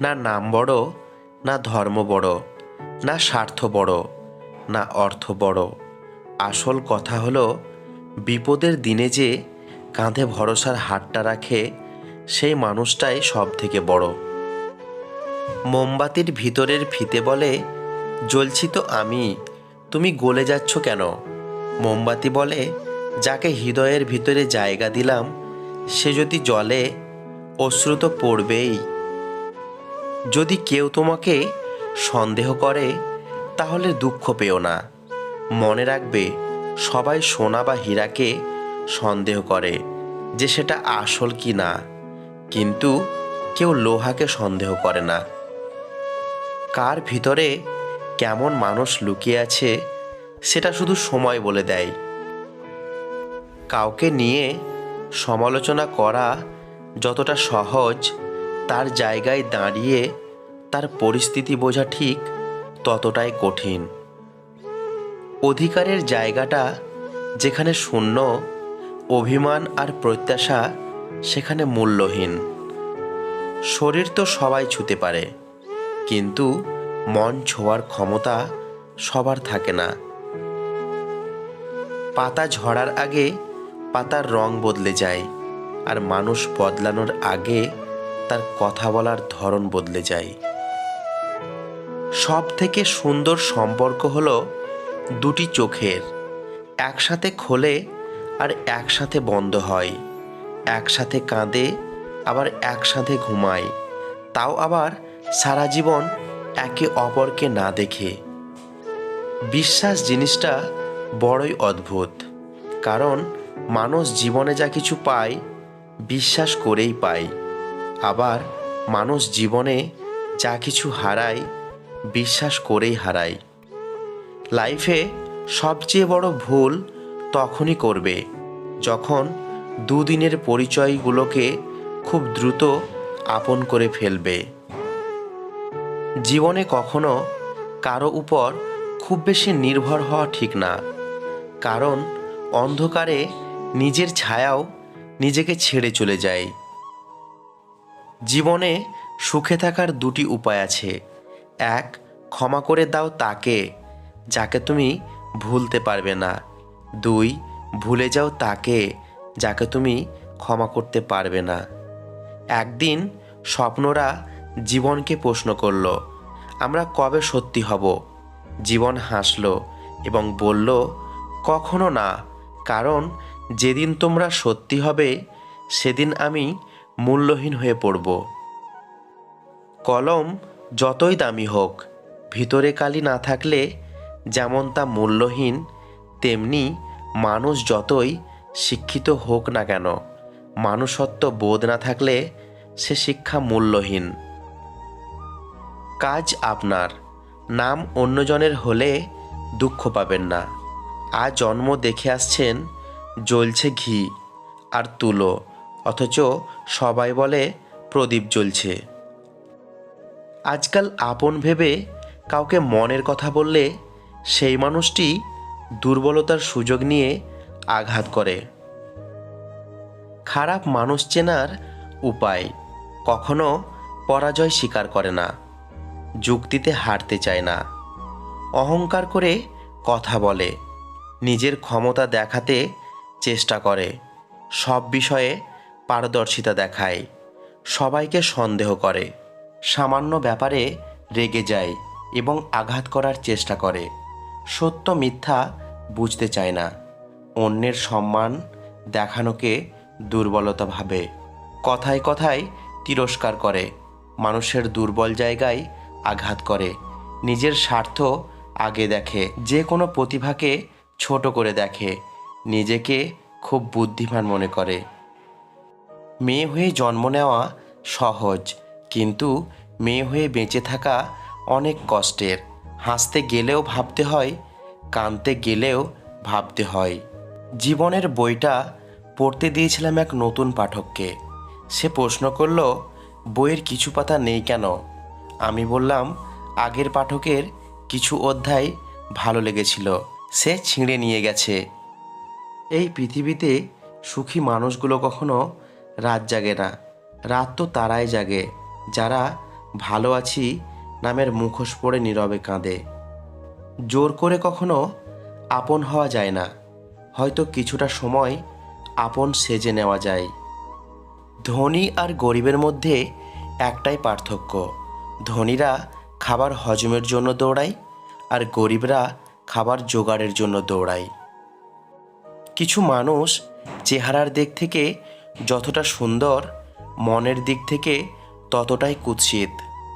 না নাম বড়, না ধর্ম বড়, না স্বার্থ বড়, না অর্থ বড়। আসল কথা হলো, বিপদের দিনে যে কাঁধে ভরসার হাতটা রাখে, সেই মানুষটাই সব থেকে বড়। মোমবাতির ভিতরের ফিতে বলে, জ্বলছি তো আমি, তুমি গলে যাচ্ছ কেন? মোমবাতি বলে, যাকে হৃদয়ের ভিতরে জায়গা দিলাম, সে যদি জলে অশ্রু তো পড়বেই। যদি কেউ তোমাকে সন্দেহ করে, তাহলে দুঃখ পেও না। মনে রাখবে, সবাই সোনা বা হীরাকে সন্দেহ করে যে সেটা আসল কি না। কিন্তু কেউ লোহাকে সন্দেহ করে না। কার ভিতরে কেমন মানুষ লুকিয়ে আছে, সেটা শুধু সময় বলে দেয়। কাউকে নিয়ে সমালোচনা করা যতটা সহজ তার জায়গায় দাঁড়িয়ে তার পরিস্থিতি বোঝা ঠিক ততটাই কঠিন। অধিকারের জায়গাটা যেখানে শূন্য, অভিমান আর প্রত্যাশা সেখানে মূল্যহীন। শরীর তো সবাই ছুতে পারে, কিন্তু মন ছোঁয়ার ক্ষমতা সবার থাকে না। পাতা ঝরার আগে পাতার রং বদলে যায় আর মানুষ বদলানোর আগে তার কথা বলার ধরন বদলে যায়। সব থেকে সুন্দর সম্পর্ক হলো দুটি চোখের, একসাথে খোলে আর একসাথে বন্ধ হয়। একসাথে কাঁদে, আবার একসাথে ঘুমায়। তাও আবার সারা জীবন একে অপরকে না দেখে। বিশ্বাস জিনিসটা বড়ই অদ্ভুত, কারণ মানুষ জীবনে যা কিছু পায়, বিশ্বাস করেই পায়। আবার মানুষ জীবনে যা কিছু হারায়, বিশ্বাস করেই হারায়। লাইফে সবচেয়ে বড় ভুল তখনই করবে যখন দুদিনের পরিচয়গুলোকে খুব দ্রুত আপন করে ফেলবে। জীবনে কখনো কারও উপর খুব বেশি নির্ভর হওয়া ঠিক না, কারণ অন্ধকারে নিজের ছায়াও নিজেকে ছেড়ে চলে যায়। জীবনে সুখে থাকার দুটি উপায় আছে। এক, ক্ষমা করে দাও তাকে, যাকে তুমি ভুলতে পারবে না। দুই, ভুলে যাও তাকে, যাকে তুমি ক্ষমা করতে পারবে না। একদিন স্বপ্নরা জীবনকে প্রশ্ন করল, আমরা কবে সত্যি হব? জীবন হাসল এবং বলল, কখনো না, কারণ যেদিন তোমরা সত্যি হবে, সেদিন আমি মূল্যহীন হয়ে পড়ব। কলম যতই দামি হোক, ভিতরে কালি না থাকলে যেমন তা মূল্যহীন, তেমনি মানুষ যতই শিক্ষিত হোক না কেন, মানুষত্ব বোধ না থাকলে সে শিক্ষা মূল্যহীন। কাজ আপনার, নাম অন্যজনের হলে দুঃখ পাবেন না। আজ জন্ম দেখে আসছেন, জ্বলছে ঘি, আর তুলো। অথচ সবাই বলে প্রদীপ জ্বলছে। আজকাল আপন ভেবে কাউকে মনের কথা বললে সেই মানুষটি দুর্বলতার সুযোগ নিয়ে আঘাত করে। খারাপ মানুষ চেনার উপায় কখনো পরাজয় স্বীকার করে না, যুক্তিতে হারতে চায় না। অহংকার করে কথা বলে, নিজের ক্ষমতা দেখাতে চেষ্টা করে, সব বিষয়ে পারদর্শিতা দেখায়, সবাইকে সন্দেহ করে, সামান্য ব্যাপারে রেগে যায় এবং আঘাত করার চেষ্টা করে। সত্য মিথ্যা বুঝতে চায় না। অন্যের সম্মান দেখানোকে দুর্বলতা ভাবে। কথায় কথায় তিরস্কার করে, মানুষের দুর্বল জায়গায় আঘাত করে। নিজের স্বার্থ আগে দেখে, যে কোনো প্রতিভাকে ছোট করে দেখে, নিজেকে খুব বুদ্ধিমান মনে করে। মেয়ে হয়ে জন্ম নেওয়া সহজ, কিন্তু মেয়ে হয়ে বেঁচে থাকা অনেক কষ্টের। হাসতে গেলেও ভাবতে হয় কাঁদতে গেলেও ভাবতে হয়। জীবনের বইটা পড়তে দিয়েছিলাম এক নতুন পাঠককে। সে প্রশ্ন করল, বইয়ের কিছু পাতা নেই কেন? আমি বললাম, আগের পাঠকের কিছু অধ্যায় ভালো লেগেছিল, সে ছিঁড়ে নিয়ে গেছে। এই পৃথিবীতে সুখী মানুষগুলো কখনো রাত জাগে না। রাত তো তারাই জাগে। যারা ভালো আছি নামের মুখোশ পড়ে নীরবে কাঁদে। জোর করে কখনো আপন হওয়া যায় না। হয়তো কিছুটা সময় আপন সেজে নেওয়া যায়। ধনী আর গরিবের মধ্যে একটাই পার্থক্য। ধনীরা খাবার হজমের জন্য দৌড়ায় আর গরিবরা খাবার জোগাড়ের জন্য দৌড়ায়। কিছু মানুষ চেহারার দিক থেকে যতটা সুন্দর মনের দিক থেকে ততটাই কুৎসিত।